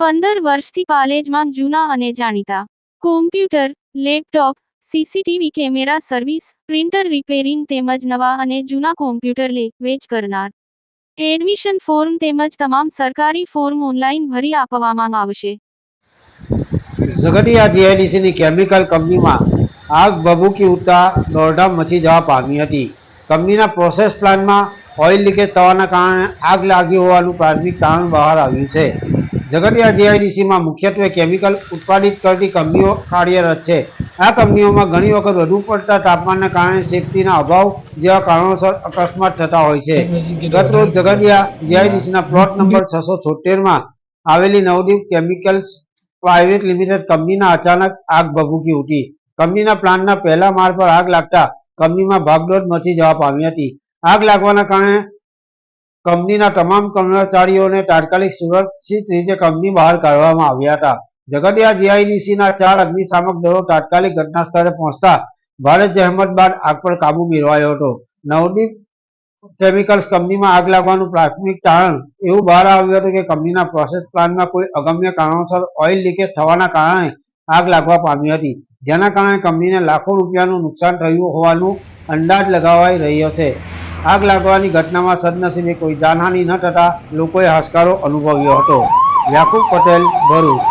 પંદર વર્ષથી પાલેજમાં જૂના અને જાણીતા. Computer laptop CCTV camera service printer repairing તેમજ નવા અને જૂના કોમ્પ્યુટર લે, વેચ કરનાર. એડમિશન ફોર્મ તેમજ તમામ સરકારી ફોર્મ ઓનલાઈન ભરી આપવામાં આવશે. ઝઘડિયા જીઆઈડીસીની કેમિકલ કંપનીમાં આગ, ભભૂકી ઉઠતા દોડધામ મચી જવા પામી હતી. કંપનીના પ્રોસેસ પ્લાન્ટમાં ઓઇલ લીકેજ થવાના કારણે આગ લાગી હોવાનું પ્રાથમિક કારણ બહાર આવ્યું છે. ઝઘડિયા જીઆઈડીસીમાં મુખ્યત્વે કેમિકલ ઉત્પાદિત કરતી કંપનીઓ કાર્યરત છે. આ કંપનીઓમાં ઘણી વખત વધુ પડતા તાપમાનને કારણે સેફટીના અભાવ જેવા કારણોસર અકસ્માત થતા હોય છે. ગતરોજ ઝઘડિયા જીઆઈડીસીના પ્લોટ નંબર છસો છોતેરમાં આવેલી નવદીપ કેમિકલ્સ પ્રાઇવેટ લિમિટેડ કંપનીના અચાનક આગ ભભૂકી ઉઠી. કંપનીના પ્લાન્ટના પહેલા માળ પર આગ લાગતા કંપનીમાં ભાગદોડ મચી જવા પામી હતી. આગ લાગવાના કારણે કંપનીના તમામ કર્મચારીઓને તાત્કાલિક સુરક્ષિત રીતે કંપની બહાર કાઢવામાં આવ્યા હતા. ઝઘડિયા જીઆઈડીસીના ચાર અગ્નિશામક દળો તાત્કાલિક ઘટના સ્થળે પહોંચતા ભારે જહેમત બાદ આગ પર કાબુ મેળવાયો હતો. નવદીપ કેમિકલ્સ કંપનીમાં આગ લાગવાનું પ્રાથમિક કારણ એવું બહાર આવ્યું હતું કે કંપનીના પ્રોસેસ પ્લાન્ટમાં કોઈ અગમ્ય કારણોસર ઓઇલ લીકેજ થવાના કારણે આગ લાગવા પામી હતી. જેના કારણે કંપનીને લાખો રૂપિયાનું નુકસાન થયું હોવાનું અંદાજ લગાવાઈ રહ્યો છે. આગ લાગવાની ઘટનામાં સદનસીબે કોઈ જાનહાનિ ન થતા લોકોએ હાશકારો અનુભવ્યો હતો. યાકુબ પટેલ ભરૂચ.